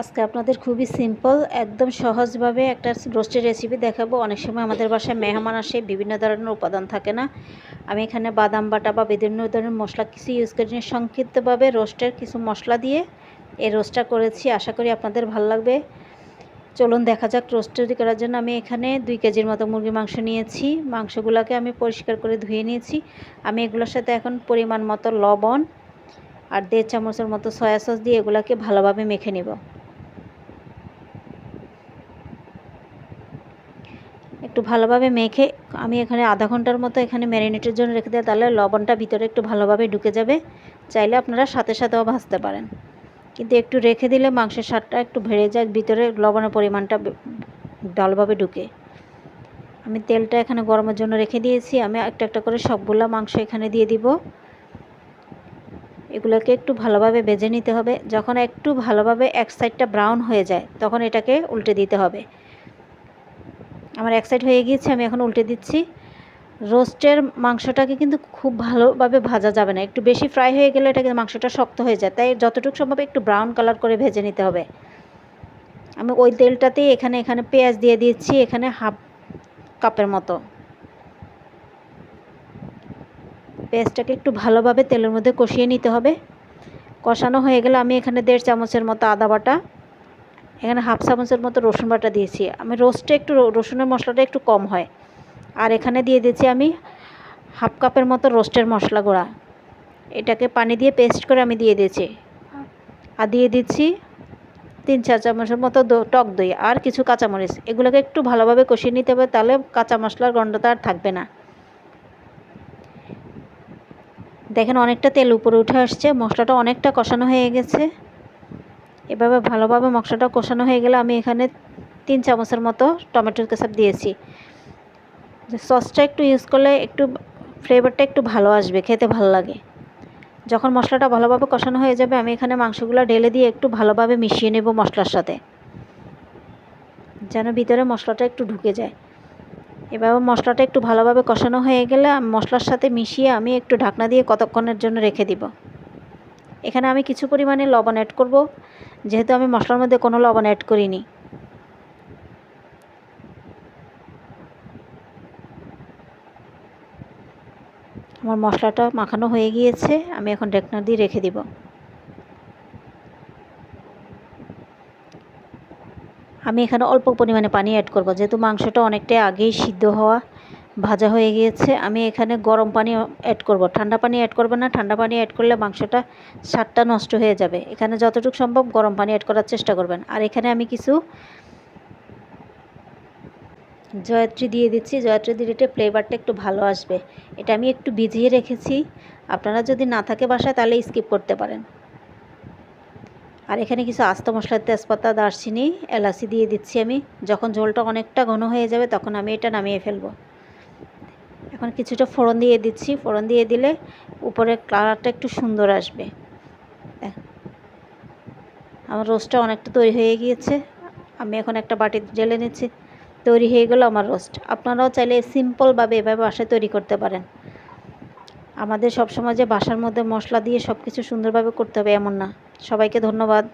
আজকে আপনাদের খুবই সিম্পল একদম সহজভাবে একটা রোস্টের রেসিপি দেখাবো। অনেক সময় আমাদের বাসায় মেহমান আসে, বিভিন্ন ধরনের উপাদান থাকে না। আমি এখানে বাদাম বাটা বা বিভিন্ন ধরনের মশলা কিছু ইউজ করি সংক্ষিপ্তভাবে রোস্টের কিছু মশলা দিয়ে এই রোস্টটা করেছি। আশা করি আপনাদের ভালো লাগবে। চলুন দেখা যাক রোস্ট তৈরি করার জন্য আমি এখানে দুই কেজির মতো মুরগি মাংস নিয়েছি। মাংসগুলোকে আমি পরিষ্কার করে ধুয়ে নিয়েছি। আমি এগুলোর সাথে এখন পরিমাণ মতো লবণ আর দেড় চামচের মতো সয়া সস দিয়ে এগুলোকে ভালোভাবে মেখে নেব। একটু ভালোভাবে মেখে আমি এখানে আধা ঘণ্টার মতো এখানে ম্যারিনেটের জন্য রেখে দেয় তাহলে লবণটা ভিতরে একটু ভালোভাবে ঢুকে যাবে। চাইলে আপনারা সাথে সাথেও ভাজতে পারেন। কিন্তু একটু রেখে দিলে মাংসের স্বাদটা একটু ভেড়ে যায় ভিতরে লবণের পরিমাণটা ভালোভাবে ঢুকে। আমি তেলটা এখানে গরমের জন্য রেখে দিয়েছি। আমি একটা একটা করে সবগুলো মাংস এখানে দিয়ে দিব। এগুলোকে একটু ভালোভাবে বেজে নিতে হবে। যখন একটু ভালোভাবে এক সাইডটা ব্রাউন হয়ে যায়, তখন এটাকে উল্টে দিতে হবে। আমার এক সাইড হয়ে গিয়েছে, আমি এখন উল্টে দিচ্ছি। রোস্টের মাংসটাকে কিন্তু খুব ভালোভাবে ভাজা যাবে না। একটু বেশি ফ্রাই হয়ে গেলে এটা কিন্তু মাংসটা শক্ত হয়ে যায়। তাই যতটুকু সম্ভব একটু ব্রাউন কালার করে ভেজে নিতে হবে। আমি ওই তেলটাতেই এখানে এখানে পেঁয়াজ দিয়ে দিচ্ছি, এখানে হাফ কাপের মতো। পেঁয়াজটাকে একটু ভালোভাবে তেলের মধ্যে কষিয়ে নিতে হবে। কষানো হয়ে গেলে আমি এখানে দেড় চামচের মতো আদা বাটা এখানে হাফ চামচের মতো রসুন বাটা দিয়েছি। আমি রোস্টে একটু রসুনের মশলাটা একটু কম হয়। আর এখানে দিয়ে দিয়েছি আমি হাফ কাপের মতো রোস্টের মশলা গুঁড়া। এটাকে পানি দিয়ে পেস্ট করে আমি দিয়ে দিয়েছি। আর দিয়ে দিচ্ছি তিন চার চামচের মতো টক দই আর কিছু কাঁচামরিচ। এগুলোকে একটু ভালোভাবে কষিয়ে নিতে হবে, তাহলে কাঁচা মশলার গন্ধটা আর থাকবে না। দেখেন অনেকটা তেল উপরে উঠে আসছে, মশলাটা অনেকটা কষানো হয়ে গেছে। এভাবে ভালোভাবে মশলাটা কষানো হয়ে গেলে আমি এখানে তিন চামচের মতো টমেটোর কেচাপ দিয়েছি। সসটা একটু ইউজ করলে একটু ফ্লেভারটা একটু ভালো আসবে, খেতে ভালো লাগে। যখন মশলাটা ভালোভাবে কষানো হয়ে যাবে, আমি এখানে মাংসগুলো ঢেলে দিয়ে একটু ভালোভাবে মিশিয়ে নেব মশলার সাথে। যেন ভিতরে মশলাটা একটু ঢুকে যায়। এভাবে মশলাটা একটু ভালোভাবে কষানো হয়ে গেলে, মশলার সাথে মিশিয়ে আমি একটু ঢাকনা দিয়ে কতক্ষণের জন্য রেখে দিব। এখানে আমি কিছু পরিমাণে লবণ অ্যাড করব। যেহেতু আমি মশলার মধ্যে কোনো লবণ অ্যাড করিনি। আমার মশলাটা মাখানো হয়ে গিয়েছে, আমি এখন ঢেকনা দিয়ে রেখে দিব। আমি এখানে অল্প পরিমাণে পানি অ্যাড করব, যেহেতু মাংসটা অনেকটাই আগেই সিদ্ধ হওয়া। ভাজা হয়ে গিয়েছে। আমি এখানে গরম পানি অ্যাড করব। ঠান্ডা পানি অ্যাড করবে না। ঠান্ডা পানি অ্যাড করলে মাংসটা স্বাদটা নষ্ট হয়ে যাবে। এখানে যতটুকু সম্ভব গরম পানি অ্যাড করার চেষ্টা করবেন। আর এখানে আমি কিছু জয়ত্রী দিয়ে দিচ্ছি। জয়ত্রী দিলে ফ্লেভারটা একটু ভালো আসবে। এটা আমি একটু ভিজিয়ে রেখেছি। আপনারা যদি না থাকে বাসায় তাহলে স্কিপ করতে পারেন। আর এখানে কিছু আস্ত মশলার তেজপাতা, দারচিনি, এলাচি দিয়ে দিচ্ছি আমি। যখন ঝোলটা অনেকটা ঘন হয়ে যাবে তখন আমি এটা নামিয়ে ফেলব। এখন কিছুটা ফোড়ন দিয়ে দিচ্ছি। ফোড়ন দিয়ে দিলে উপরে কালারটা একটু সুন্দর আসবে। আমার রোস্টটা অনেকটা তৈরি হয়ে গিয়েছে। আমি এখন একটা বাটি জেলে নিচ্ছি। তৈরি হয়ে গেলো আমার রোস্ট। আপনারাও চাইলে সিম্পলভাবে এভাবে বাসায় তৈরি করতে পারেন। আমাদের সবসময় যে বাসার মধ্যে মশলা দিয়ে সব কিছু সুন্দরভাবে করতে হবে এমন না। সবাইকে ধন্যবাদ।